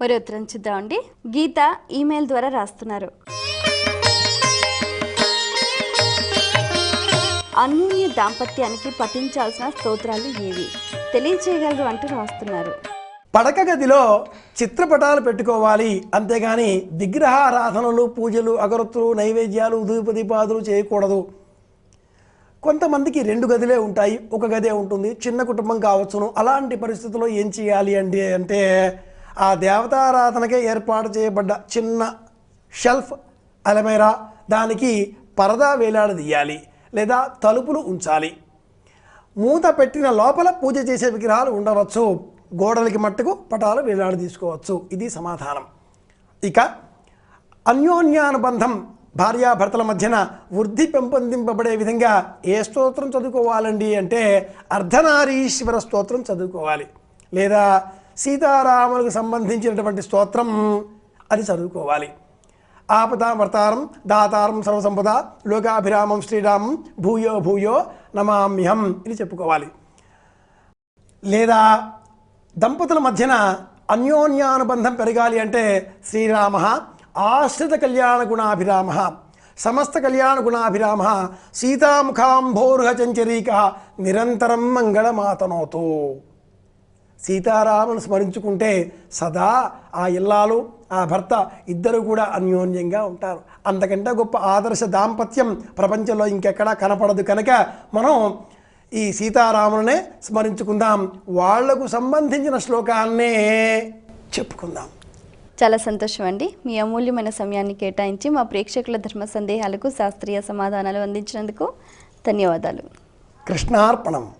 మరి ఉత్తరం చూద్దామండి గీత ఈమెయిల్ ద్వారా రాస్తున్నారు. అన్యోన్య దాంపత్యానికి పఠించాల్సిన స్తోత్రాలు ఏవి? తెలియచేయగలరు అంటూ రాస్తున్నారు. పడక గదిలో చిత్రపటాలు పెట్టుకోవాలి. అంతేగాని విగ్రహారాధనలు పూజలు అగరత్తులు నైవేద్యాలు ధూపదీపాదులు చేయకూడదు. కొంతమందికి రెండు గదిలే ఉంటాయి. ఒక గదే ఉంటుంది. చిన్న కుటుంబం కావచ్చును. అలాంటి పరిస్థితుల్లో ఏం చేయాలి అంటే అంటే ఆ దేవతారాధనకే ఏర్పాటు చేయబడ్డ చిన్న షెల్ఫ్ అలమేరా దానికి పరదా వేలాడదీయాలి లేదా తలుపులు ఉంచాలి. మూత పెట్టిన లోపల పూజ చేసే విగ్రహాలు ఉండవచ్చు. గోడలకి మట్టుకు పటాలు వేలాడి తీసుకోవచ్చు. ఇది సమాధానం. ఇక అన్యోన్యానుబంధం భార్యాభర్తల మధ్యన వృద్ధి పెంపొందింపబడే విధంగా ఏ స్తోత్రం చదువుకోవాలండి అంటే అర్ధనారీశ్వర స్తోత్రం చదువుకోవాలి. లేదా సీతారాములకు సంబంధించినటువంటి స్తోత్రం అది చదువుకోవాలి. ఆపదావర్తారం దాతారం సర్వసంపద లోకాభిరామం శ్రీరామం భూయో భూయో నమామ్యహం ఇది చెప్పుకోవాలి. లేదా దంపతుల మధ్యన అన్యోన్యానుబంధం పెరగాలి అంటే శ్రీరామ ఆశ్రిత కళ్యాణ గుణాభిరామ సమస్త కళ్యాణ గుణాభిరామ సీతాముఖాంభోర్హ చంచరీక నిరంతరం మంగళమాతనోతో. సీతారామును స్మరించుకుంటే సదా ఆ ఇల్లాలు ఆ భర్త ఇద్దరు కూడా అన్యోన్యంగా ఉంటారు. అంతకంటే గొప్ప ఆదర్శ దాంపత్యం ప్రపంచంలో ఇంకెక్కడా కనపడదు కనుక మనం ఈ సీతారాములనే స్మరించుకుందాం. వాళ్ళకు సంబంధించిన శ్లోకాన్నే చెప్పుకుందాం. చాలా సంతోషం అండి. మీ అమూల్యమైన సమయాన్ని కేటాయించి మా ప్రేక్షకుల ధర్మ సందేహాలకు శాస్త్రీయ సమాధానాలు అందించినందుకు ధన్యవాదాలు. కృష్ణార్పణం.